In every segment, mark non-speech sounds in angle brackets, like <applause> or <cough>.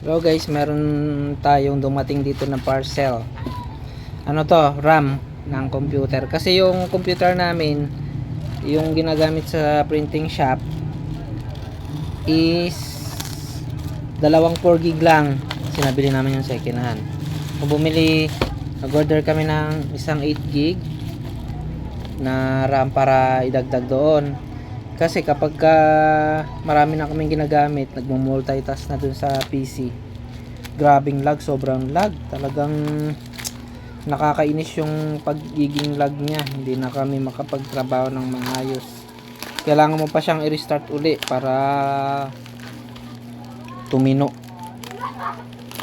Hello guys, meron tayong dumating dito na parcel. Ano to? RAM ng computer. Kasi yung computer namin, yung ginagamit sa printing shop is dalawang 4 gig lang. Sinabili namin yung second hand. Kung bumili, nag-order kami ng isang 8 gig na RAM para idagdag doon. Kasi kapag ka marami na kaming ginagamit, nagmo-multitask na dun sa PC. Grabing lag, sobrang lag. Talagang nakakainis yung pagiging lag niya. Hindi na kami makapagtrabaho ng maayos. Kailangan mo pa siyang i-restart uli para tumino.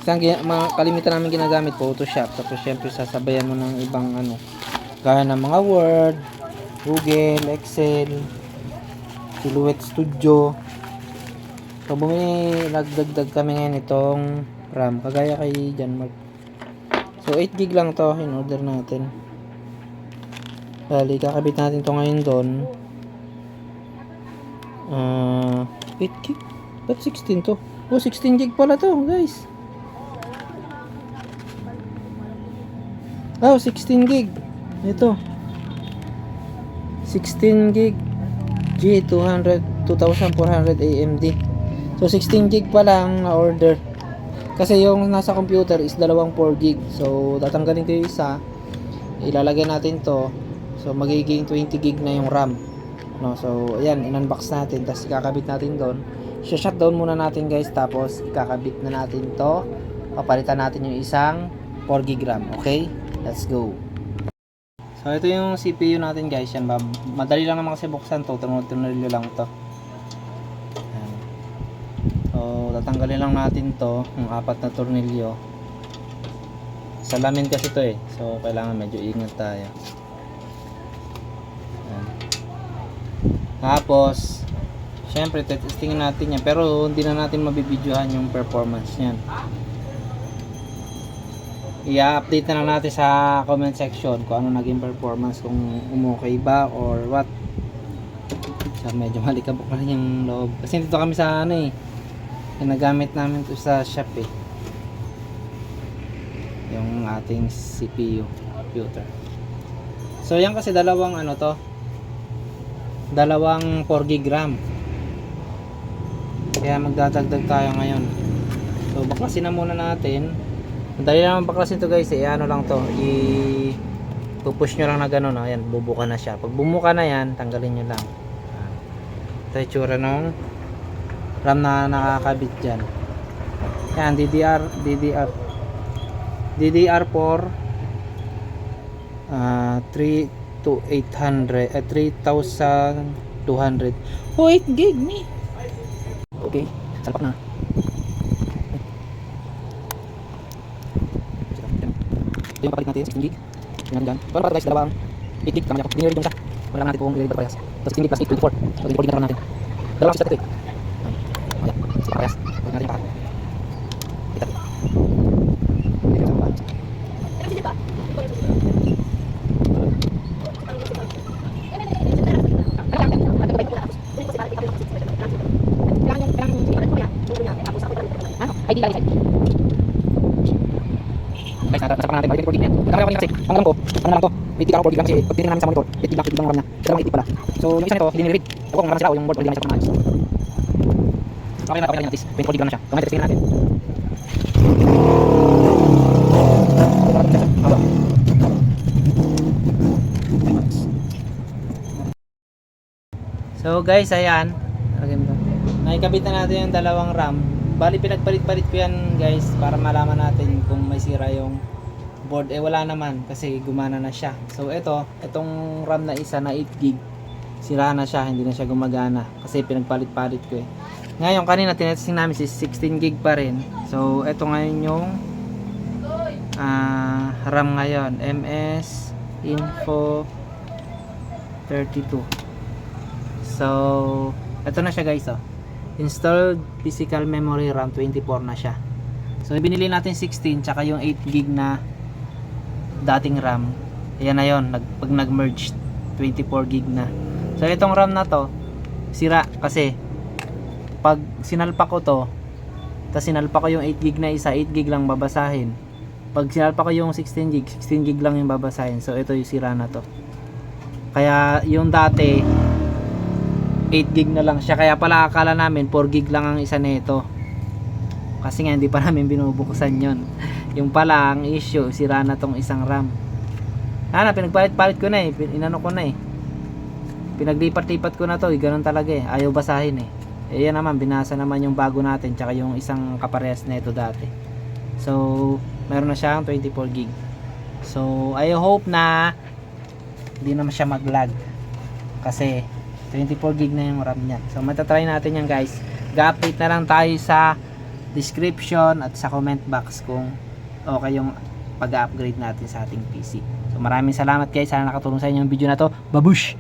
Isang mga kalimitan namin ginagamit Photoshop. Tapos syempre sasabayan mo ng ibang ano. Gaya ng mga Word, Google, Excel, Silhouette Studio. So bumili, nagdagdag kami ngayon itong RAM. Kagaya kay John Mark. So 8 gig lang to in order natin. Bali, kakabit natin to ngayon doon. Ah, 8 gig? Ba't 16 to? Oh, 16 gig pala to, guys. Oh, 16 gig. Ito. 16 gig. G200 2400 AMD. So 16 gig pa lang na order. Kasi yung nasa computer is dalawang 4 gig. So tatanggalin ko yung isa. Ilalagay natin to. So magiging 20 gig na yung RAM. No, so ayan, in-unbox natin tapos ikakabit natin doon. shutdown muna natin guys tapos ikakabit na natin to. Papalitan natin yung isang 4 gig RAM. Okay? Let's go. So ito yung CPU natin guys. Yan, mab- madali lang naman kasi buksan to. Tunod-tunodilyo lang to. Ayan. So tatanggalin lang natin to. Yung apat na tornilyo. Salamin kasi to eh. So kailangan medyo ingat tayo. Ayan. Tapos Siyempre, testingin natin yan. Pero hindi na natin mabibidyohan yung performance niyan. I-update na lang natin sa comment section kung ano naging performance, kung umukay ba or what. So, medyo malikabok na rin yung loob. Kasi dito kami sa ano eh. Ginagamit namin to sa shop eh. Yung ating CPU computer. So, yan kasi dalawang ano to. Dalawang 4 gig RAM. Kaya magdadagdag tayo ngayon. So, baklasin na muna natin. Madali lang baklasin to guys. Eh, ano lang to. I pupush nyo lang na gano'n. Ayan, bubuka na siya. Pag bumuka na yan, tanggalin nyo lang. Ito yung tsura ng RAM na nakakabit dyan. Yan, DDR, DDR, DDR4 ah 3 to 800 eh, 3,200 oh 8 gig ni okay salpak na yung papalit natin 16 gig yan dyan pero para guys dalawang 8 gig kami ako dinirig yung siya wala natin kung i-deliver parehas so 16 gig plus 8 24 so 24 gig na natin dalawang 6 ito eh ayan sige parehas huwag natin pakat kita ID lang inside. guys balik 24 gig na yan nagkakaroon ko kasi ang alam ko ano lang to may tig ako 4 gig lang kasi pag tinignan namin sa monitor 8 gig lang 8 gig lang RAM niya. Dalawang 8 gig pala. So yung isa nito hindi niread ako kung meron sila o yung board hindi namin siya pamaayos okay na okay na at least 24 gig lang na siya. So ngayon testingin natin. So guys, ayan. Nakikabit na natin yung dalawang RAM. Bali pinagpalit-palit ko yan guys para malaman natin kung may sira yung board. Eh wala naman kasi gumana na siya. So ito, itong RAM na isa na 8 gig. Sira na siya, hindi na siya gumagana kasi pinagpalit-palit ko eh. Ngayon kanina tinetesting namin si 16 gig pa rin. So ito ngayon yung ah, RAM ngayon. MS Info 32. So, ito na siya guys oh. Installed physical memory RAM 24 na siya. So, binili natin 16 tsaka yung 8 gig na dating RAM. Ayan na yon nag, pag nag-merge 24 gig na. So, itong RAM na to sira kasi pag sinalpak ko to Tapos sinalpa ko yung 8 gig na isa, 8 gig lang babasahin. Pag sinalpa ko yung 16 gig, 16 gig lang yung babasahin. So ito yung sira na to. Kaya yung dati 8 gig na lang siya. Kaya pala akala namin 4 gig lang ang isa nito. Kasi nga hindi pa namin binubuksan yon. <laughs> Yung pala ang issue, sira na tong isang RAM. Ano, pinagpalit-palit ko na eh. Inano ko na eh. Pinaglipat-lipat ko na to eh. Ganun talaga eh. Ayaw basahin eh. Eh yan naman, binasa naman yung bago natin. Tsaka yung isang kaparehas na ito dati. So, meron na siyang 24 gig. So, I hope na hindi naman siya mag-lag. Kasi 24 gig na yung RAM niya. So, matatry natin yan guys. Ga-update na lang tayo sa description at sa comment box kung okay yung pag-upgrade natin sa ating PC. So, maraming salamat guys. Sana nakatulong sa inyo yung video na to. Babush!